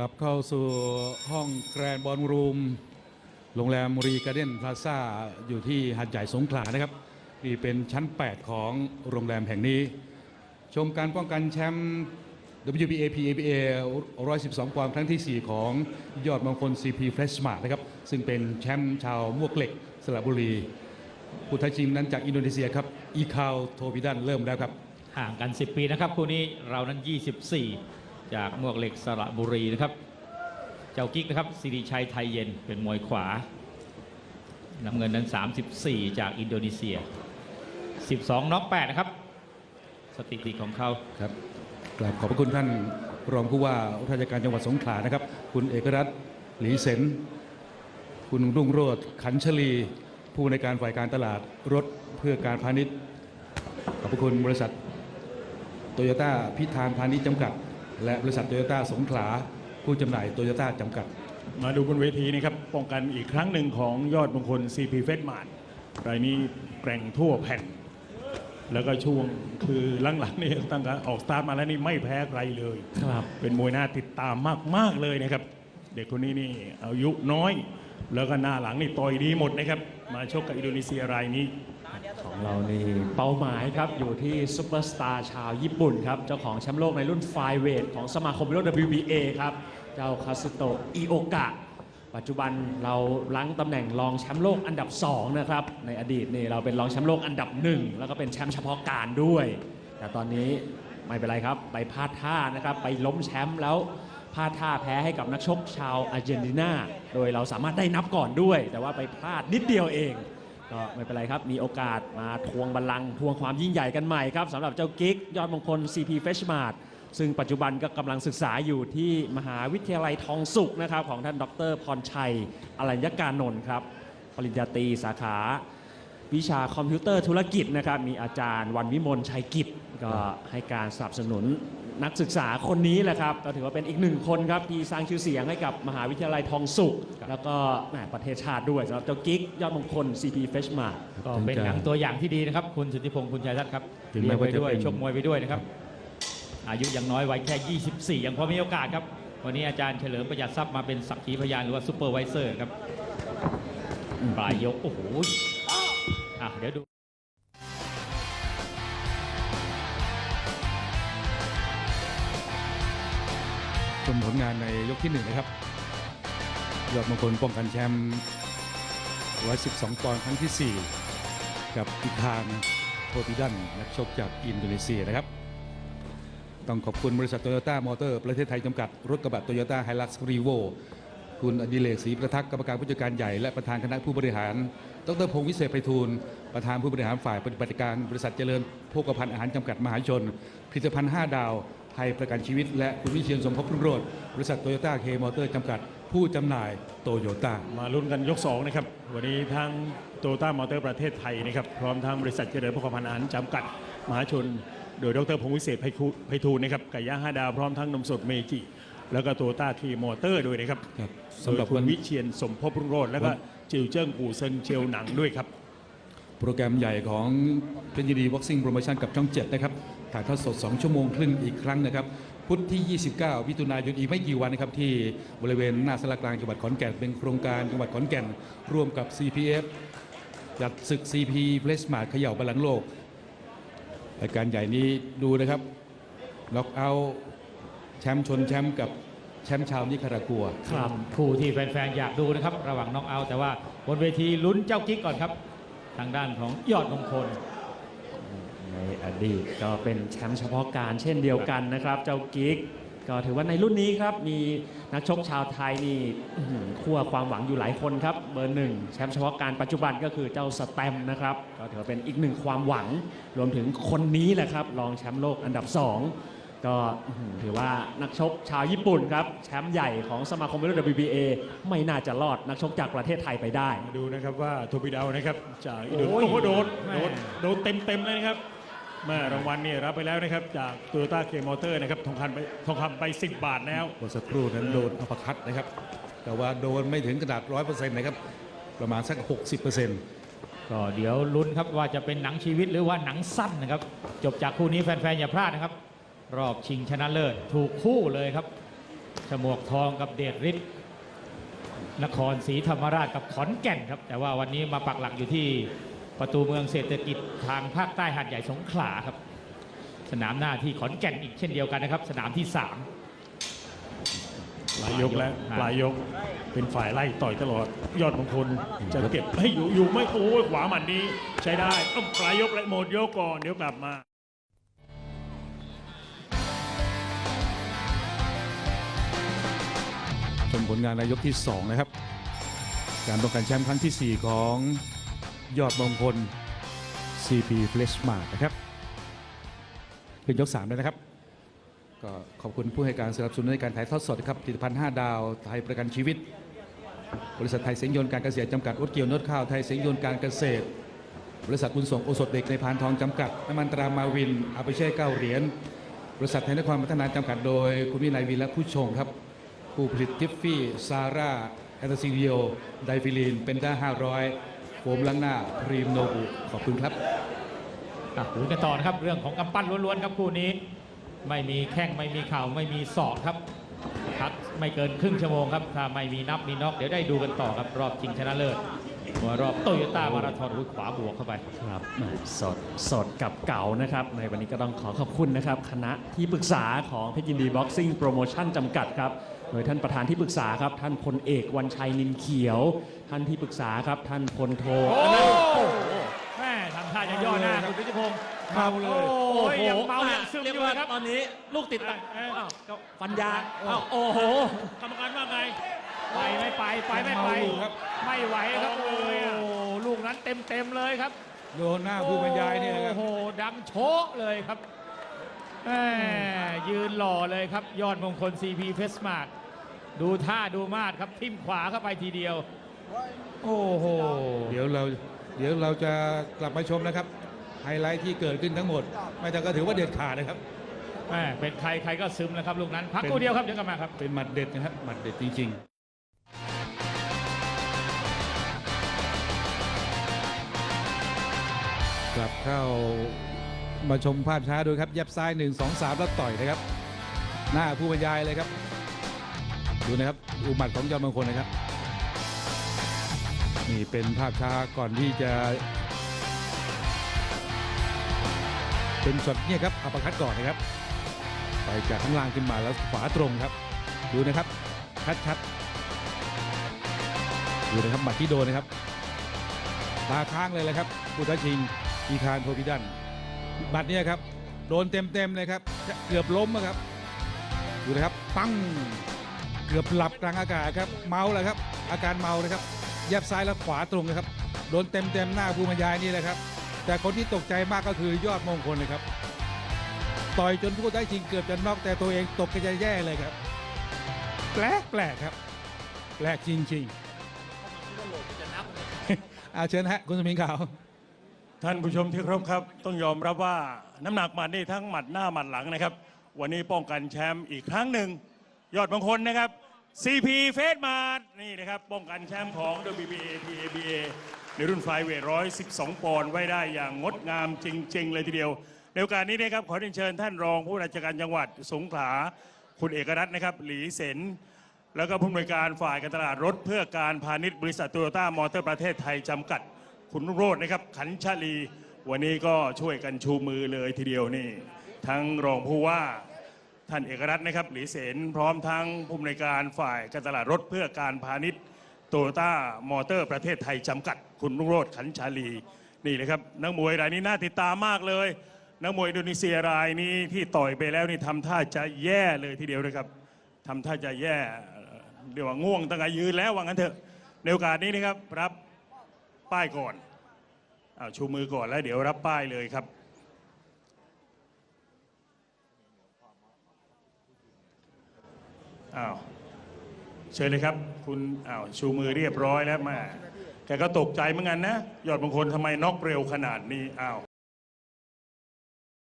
ลับเข้าสู่ห้องแกรนด์บอลรูม โรงแรมรีการ์เด้นพลาซ่าอยู่ที่หาดใหญ่สงขลานะครับ นี่เป็นชั้น 8 ของโรงแรมแห่งนี้ ชมการป้องกันแชมป์ WBA PABA 112ปอนด์ครั้งทีสี่ 4 ของยอดมงคล CP Fresh Smart นะครับ ซึ่งเป็นแชมป์ชาวมวกเหล็กสระบุรีผู้ท้าชิงนั้นจากอินโดนีเซียครับ อีคาวโทบิดันเริ่มแล้วครับ ห่างกัน 10 ปีนะครับคู่นี้เรานั้น 24 จากมวกเหล็กสระบุรีนะครับ เจ้ากิ๊กนะครับสิริชัยไทยเย็นเป็นมวยขวาน้ำเงินนั้น 34 จากอินโดนีเซีย 12น็อก8นะครับ สถิติของเขาครับกราบขอบพระคุณท่านรองผู้ว่าราชการจังหวัดสงขลานะครับ คุณเอกรัตน์หลีเสนคุณรุ่งโรจน์ขันชลี ผู้ในการฝ่ายการตลาดรถเพื่อการพาณิชย์ ขอบพระคุณบริษัทโตโยต้าพิธานพาณิชย์จำกัด และบริษัทโตโยต้าสงขลาผู้จำหน่ายโตโยต้าจำกัด มาดูบนเวทีนะครับป้องกันอีกครั้งหนึ่งของยอดมงคล CP f e d m a r t รายนี้แกร่งทั่วแผ่น แล้วก็ช่วงคือหลังๆนี่ตั้งแต่ออกสตาร์ทมาแล้วนี่ไม่แพ้ใครเลย ครับ เป็นมวยน่าติดตามมากๆเลยนะครับ เด็กคนนี้นี่อายุน้อย แล้วก็หน้าหลังนี่ต่อยดีหมดนะครับ มาชกกับอินโดนีเซียรายนี้ของ เรานี่เป้าหมายครับอยู่ที่ซุปเปอร์สตาร์ชาวญี่ปุ่นครับ เจ้าของแชมป์โลกในรุ่นไฟเวทของสมาคมโรจน์ WBA ครับ เจ้าคาสุโตะอิโอกะ ปัจจุบันเราล้งตำแหน่งรองแชมป์โลกอันดับ 2 นะครับ ในอดีตนี่เราเป็นรองแชมป์โลกอันดับ 1 แล้วก็เป็นแชมป์เฉพาะการด้วย แต่ตอนนี้ไม่เป็นไรครับ ไปพลาดท่านะครับ ไปล้มแชมป์แล้วพลาดท่าแพ้ให้กับนักชกชาวอาร์เจนตินา โดยเราสามารถได้นับก่อนด้วย แต่ว่าไปพลาดนิดเดียวเอง ก็ไม่เป็นไรครับ มีโอกาสมาทวงบัลลังก์ทวงความยิ่งใหญ่กันใหม่ครับสำหรับเจ้ากิ๊ก ยอดมงคล CP f r e s h m a r t ซึ่งปัจจุบันก็กำลังศึกษาอยู่ที่มหาวิทยาลัยทองสุขนะครับ ของท่านดรพรชัย อรัญญการนนท์ครับ ปริญญาตรีสาขา วิชาคอมพิวเตอร์ธุรกิจนะครับ มีอาจารย์วันวิมลชัยกิจก็ให้การสนับสนุน นักศึกษาคนนี้แหละครับก็ถือว่าเป็นอีกหนึ่งคนครับที่สร้างชื่อเสียงให้กับมหาวิทยาลัยทองสุข แล้วก็แหมประเทศชาติด้วยสำหรับเจ้ากิ๊กยอดมงคล CP f r e s h m a r t ก็เป็นหนังตัวอย่างที่ดีนะครับ คุณสุทธิพงศ์คุณชัยรัตน์ครับถึงเรีแม้ยนไปว่าจะด้วยเป็น ชกมวยไปด้วยนะครับ อายุยังน้อยวัยแค่ 24 ยังพอมีโอกาสครับ วันนี้อาจารย์เฉลิมประหยัดทรัพย์มาเป็นสักขีพยานหรือว่าซูเปอร์ไวเซอร์ครับปลายยกโอ้โหอะเดี๋ยวดู ชมผลงานในยกที่หนึ่งนะครับยอดมงคลป้องกันแชมป์112ปอนด์ครั้งที่ 4 กับอีคานโทติดันนักชกจากอินโดนีเซียนะครับ ต้องขอบคุณบริษัทโตโยต้ามอเตอร์ประเทศไทยจำกัด รถกระบะโตโยต้าไฮลักซ์รีโวคุณอดิเลกศรีประทักษ์กรรมการผู้จัดการใหญ่และประธานคณะผู้บริหาร ดรพงศ์วิเศษไพฑูรย์ประธานผู้บริหารฝ่ายปฏิบัติการบริษัทเจริญโภคภัณฑ์อาหารจำกัดมหาชนผลิตภัณฑ์ 5 ดาว ทยประกันชีวิต และคุณวิเชียนสมภพรุ่งโรจน์บริษัทโตโยต้าเคมอเตอร์จำกัด ผู้จำหน่ายโตโยต้ามาลุ้นกันยก2นะครับวันนี้ทางโตต้ามอเตอร์ประเทศไทยนะครับพร้อมทางบริษัทเจริญพกพันธ์อาหารจำกัดมหาชน โดยดรพงศ์วิเศษไพคูไพฑูรย์นะครับไก่ย่างห้าดาวพร้อมทั้งนมสดเมจิแล้วก็โตต้าทีมอเตอร์ด้วยนะครับครับโดสำหยรับคุวัณนวิเชียนสมภพรุ่งโรจน์แล้วก็จิวเจิ้งอู่เซิงเจียวหนังด้วยครับ โปรแกรมใหญ่ของเป็นยีดีบ็อกซิ่งโปรโมชั่นกับช่อง7นะครับ ถ่ายทอดสด 2 ชั่วโมงครึ่งอีกครั้งนะครับ พุธที่ 29มิถุนายนอีกไม่กี่วันนะครับ ที่บริเวณหน้าสารกลางจังหวัดขอนแก่น เป็นโครงการจังหวัดขอนแก่น ร่วมกับ CPF จัดศึก CP p l a c e m a r t เขย่าบอลลังโลกรายการใหญ่นี้ดูนะครับน็อกเอาท์แชมป์ชนแชมป์กับแชมป์ชาวนิคารากัว ครับคู่ที่แฟนๆอยากดูนะครับ ระหว่างน้องเอาท์แต่ว่าบนเวทีลุ้นเจ้ากิ๊กก่อนครับ ทางด้านของยอดมงคล ในอดีตก็เป็นแชมป์เฉพาะการเช่นเดียวกันนะครับ เจ้ากิ๊กก็ถือว่าในรุ่นนี้ครับ มีนักชกชาวไทยนี่อื้อหือขั้วความหวังอยู่หลายคนครับ เบอร์หนึ่งแชมป์เฉพาะการปัจจุบันก็คือเจ้าสแตมป์นะครับ ก็ถือว่าเป็นอีกหนึ่งความหวัง รวมถึงคนนี้แหละครับรองแชมป์โลกอันดับ 2 ก็อื้อหือถือว่านักชกชาวญี่ปุ่นครับ แชมป์ใหญ่ของสมาคมวิโรจน์ WBA ไม่น่าจะรอดนักชกจากประเทศไทยไปได้มาดูนะครับว่าโทบิดาวนะครับจากอินโดโอ้นียโอ้โหโดนแม่โดนโดนเต็มเต็มๆเลยนะครับ แม่รางวัลนี่รับไปแล้วนะครับ จากโตโยต้าเคมอเตอร์นะครับทองคำไปทองคำไป 10 บาทแล้วเมื่อสักครู่นั้นโดนอัปคัตนะครับ แต่ว่าโดนไม่ถึงกระดาษร้อยเปอร์เซ็นต์นะครับ ประมาณสัก 60%เปอร์เซ็นต์ก็เดี๋ยวลุ้นครับว่าจะเป็นหนังชีวิตหรือว่าหนังสั้นนะครับ จบจากคู่นี้แฟนๆอย่าพลาดนะครับ รอบชิงชนะเลิศถูกคู่เลยครับฉมวกทองกับเดชฤทธิ์นครศรีธรรมราชกับขอนแก่นครับ แต่ว่าวันนี้มาปักหลักอยู่ที่ ประตูเมืองเศรษฐกิจทางภาคใต้หาดใหญ่สงขลาครับ สนามหน้าที่ขอนแก่นอีกเช่นเดียวกันนะครับ สนามที่3ปลายยกแล้วครับปลายยกเป็นฝ่ายไล่ต่อยตลอด ยอดมงคลจะเก็บให้อยู่อยู่ไม่โอ้ยขวาหมัดนี้ใช้ได้ต้องปลายยกและหมดยกก่อนเดี๋ยวกลับมาชมผลงานในยกที่ 2 นะครับ การป้องกันแชมป์ครั้งทีสี่4 ของ ยอดมงคล CP f l e s h m a r t นะครับเป็นยก3แล้วนะครับ ก็ขอบคุณผู้ให้การสนับสนุนในการถ่ายทอดสดนะครับผลิตภัณฑ์ 5 ดาว ไทยประกันชีวิต บริษัทไทยเสียงยนต์การเกษตรจำกัดอดเกี่ยวนวดข้าวไทยเสียงยนต์การเกษตร บริษัทบุญส่งโอสถเด็กในพานทองจำกัดน้ำมันตรามาวินอาไปเช่เก้าเหรียญบริษัทไทยนครพัฒนาจำกัดโดยคุณวินัยวินและผู้ชงครับผู้ผลิตทิฟฟี่ซาร่าแอนตาซิเดียไดฟิลีนเป็นด้า500 โฟมล้างหน้าพรีมโนบุขอบคุณครับอะดูกันต่อนะครับ เรื่องของกำปั้นล้วนๆครับคู่นี้ ไม่มีแข้งไม่มีเข่าไม่มีศอกครับพักไม่เกินครึ่งชั่วโมงครับถ้าไม่มีนับมีน็อกเดี๋ยวได้ดูกันต่อครับรอบชิงชนะเลิศ หัวรอบโตโยต้ามาราธอนอุ้ยขวาบวกเข้าไปครับแหม่สดสดกับเก่านะครับ ในวันนี้ก็ต้องขอขอบคุณนะครับ คณะที่ปรึกษาของเพชรยินดีบ็อกซิ่งโปรโมชั่นจำกัดครับโดยท่านประธานที่ปรึกษาครับ ท่านพลเอกวันชัยนินเขียว ท่านที่ปรึกษาครับ ท่านพลโทโอ้อนันต์แม่ทำท่าจะย่อหน้าคุณพิจิพงศ์เมาเลยโอ้ยยังเมายังซึมอยู่ครับตอนนี้ลูกติดตาเอ้ยอ้าวก็ฟันยาอ้าวโอ้โหกรรมการว่าไง ไปไม่ไปไปไม่ไปเมาอยู่ครับ ไม่ไหวครับโอ้โอ้ยโหลูกนั้นเต็มเต็มๆเลยครับโดนหน้าผู้บรรยายเนี่ยนะครับ โอ้โหดังโชกเลยครับแหม่ยืนหล่อเลยครับ ยอดมงคล CP เพสมาร์กดูท่าดูมาดครับทิ่มขวาเข้าไปทีเดียว โอ้โห เดี๋ยวเราเดี๋ยวเราจะกลับมาชมนะครับ ไฮไลท์ที่เกิดขึ้นทั้งหมด ไม่แต่ก็ถือว่าเด็ดขาดนะครับ แม่เป็นใครใครก็ซึมนะครับ ลูกนั้น พักเป็นกูเดียวครับ เดี๋ยวกลับมาครับ เป็นหมัดเด็ดนะครับหมัดเด็ดจริงๆ กลับเข้ามาชมภาพช้าดูครับยับซ้าย 1 2 3 แล้วต่อยนะครับ หน้าผู้บรรยายเลยครับ ดูนะครับดูหมัดของยอดมงคลนะครับ นี่เป็นภาพช้าก่อนที่จะ เป็นช็อตเนี่ยครับอัปเปร์คัดก่อนนะครับ ไปจากข้างล่างขึ้นมาแล้วขวาตรงครับ ดูนะครับชัดๆดูนะครับหมัดที่โดนนะครับตาค้างเลยแหละครับผู้ท้าชิง อีคานโทพิดันหมัดเนี่ยครับ โดนเต็มๆเลยครับ เกือบล้มอะครับ ดูนะครับ ปั้ง เกือบหลับกลางอากาศครับ เมาแล้วครับ อาการเมาเลยครับแยบซ้ายและขวาตรงนะครับ โดนเต็มๆหน้าผู้บรรยายนี่แหละครับ แต่คนที่ตกใจมากก็คือยอดมงคลเลยครับ ต่อยจนผู้ได้ชิงเกือบจะน็อกแต่ตัวเองตกกระจายแย่เลยครับ แปลกแปลกครับ แปลกจริงๆอาเชิญฮะ คุณสมิงขาว ท่านผู้ชมที่เคารพครับ ต้องยอมรับว่าน้ำหนักหมัดนี่ทั้งหมัดหน้าหมัดหลังนะครับ วันนี้ป้องกันแชมป์อีกครั้งหนึ่ง ยอดบางคนนะครับ CP เฟสมาร์นี่นะครับ ป้องกันแชมป์ของ WBA PABA ในรุ่นไฟเวท112 ปอนด์ไว้ได้อย่างงดงามจริง ๆ เลยทีเดียวในโอกาสนี้นะครับขอเชิญท่านรองผู้ราชการจังหวัดสงขลาคุณเอกรัตน์นะครับ หลีเสนแล้วก็ผู้อำนวยการฝ่ายการตลาดรถเพื่อการพาณิชย์บริษัทโตโยต้ามอเตอร์ประเทศไทยจำกัด คุณรุ่งโรจน์นะครับ ขันชาลี วันนี้ก็ช่วยกันชูมือเลยทีเดียวนี่ ทั้งรองผู้ว่าท่านเอกรัตน์นะครับหลีเสนพร้อมทั้งผู้อำนวยการฝ่ายการตลาดรถเพื่อการพาณิชย์โตโยต้ามอเตอร์ประเทศไทยจำกัด คุณรุ่งโรจน์ขันชาลีนี่นะครับนักมวยรายนี้น่าติดตามมากเลยนักมวยอินโดนีเซียรายนี้ที่ต่อยไปแล้วนี่ทำท่าจะแย่เลยทีเดียวนะครับทำท่าจะแย่เอ่อเดี๋ยวว่าง่วงตั้งแต่ยืนแล้วว่างั้นเถอะในโอกาสนี้นะครับรับ ป้ายก่อนอ้าวชูมือก่อนแล้วเดี๋ยวรับป้ายเลยครับ อ้าว เชิญเลยครับ คุณอ้าวชูมือเรียบร้อยแล้วมาแกก็ตกใจเหมือนกันนะ ยอดบางคนทำไมน็อกเร็วขนาดนี้ อ้าว